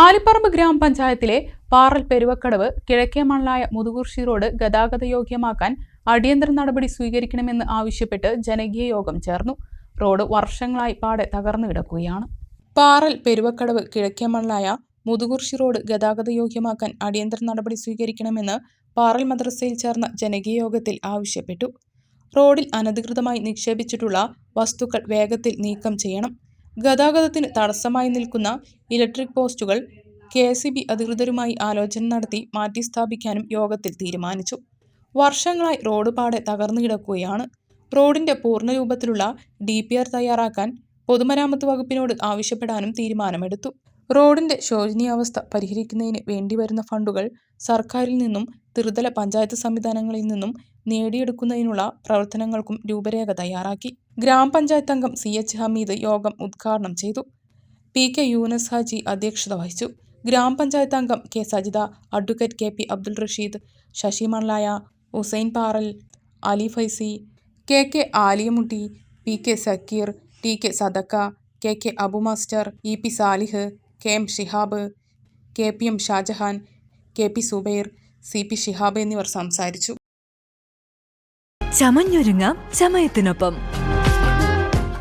ആലിപ്പറമ്പ് ഗ്രാമപഞ്ചായത്തിലെ പാറൽ പെരുവക്കടവ് കിഴക്കേ മണലായ മുതുകുർശി റോഡ് ഗതാഗത യോഗ്യമാക്കാൻ അടിയന്തര നടപടി സ്വീകരിക്കണമെന്ന് ആവശ്യപ്പെട്ട് ജനകീയ യോഗം ചേർന്നു. റോഡ് വർഷങ്ങളായി പാടെ തകർന്നു കിടക്കുകയാണ്. പാറൽ പെരുവക്കടവ് കിഴക്കേ മണലായ മുതുകുർശി റോഡ് ഗതാഗത യോഗ്യമാക്കാൻ അടിയന്തര നടപടി സ്വീകരിക്കണമെന്ന് പാറൽ മദ്രസയിൽ ചേർന്ന ജനകീയ യോഗത്തിൽ ആവശ്യപ്പെട്ടു. റോഡിൽ അനധികൃതമായി നിക്ഷേപിച്ചിട്ടുള്ള വസ്തുക്കൾ വേഗത്തിൽ നീക്കം ചെയ്യണം. ഗതാഗതത്തിന് തടസ്സമായി നിൽക്കുന്ന ഇലക്ട്രിക് പോസ്റ്റുകൾ കെ എസ് ബി അധികൃതരുമായി ആലോചന നടത്തി മാറ്റി സ്ഥാപിക്കാനും യോഗത്തിൽ തീരുമാനിച്ചു. വർഷങ്ങളായി റോഡ് പാടെ തകർന്നു കിടക്കുകയാണ്. റോഡിന്റെ പൂർണരൂപത്തിലുള്ള ഡി പി ആർ തയ്യാറാക്കാൻ പൊതുമരാമത്ത് വകുപ്പിനോട് ആവശ്യപ്പെടാനും തീരുമാനമെടുത്തു. റോഡിന്റെ ശോചനീയാവസ്ഥ പരിഹരിക്കുന്നതിന് വേണ്ടിവരുന്ന ഫണ്ടുകൾ സർക്കാരിൽ നിന്നും ത്രിതല പഞ്ചായത്ത് സംവിധാനങ്ങളിൽ നിന്നും നേടിയെടുക്കുന്നതിനുള്ള പ്രവർത്തനങ്ങൾക്കും രൂപരേഖ തയ്യാറാക്കി. ഗ്രാമപഞ്ചായത്ത് അംഗം സി എച്ച് ഹമീദ് യോഗം ഉദ്ഘാടനം ചെയ്തു. പി കെ യൂനസ് ഹാജി അധ്യക്ഷത വഹിച്ചു. ഗ്രാമപഞ്ചായത്ത് അംഗം K Sajitha advocate K P Abdul Rasheed Sasi Manalaya Hussain Paral Ali Faizy K K Aliyamutty P K Sakkeer T K Sadakka K K Abu master E P Salih K M Shihab K P M Shajahan K P Subair C P Shihab എന്നിവർ സംസാരിച്ചു. ചമഞ്ഞൊരുങ്ങാം ചമയത്തിനൊപ്പം.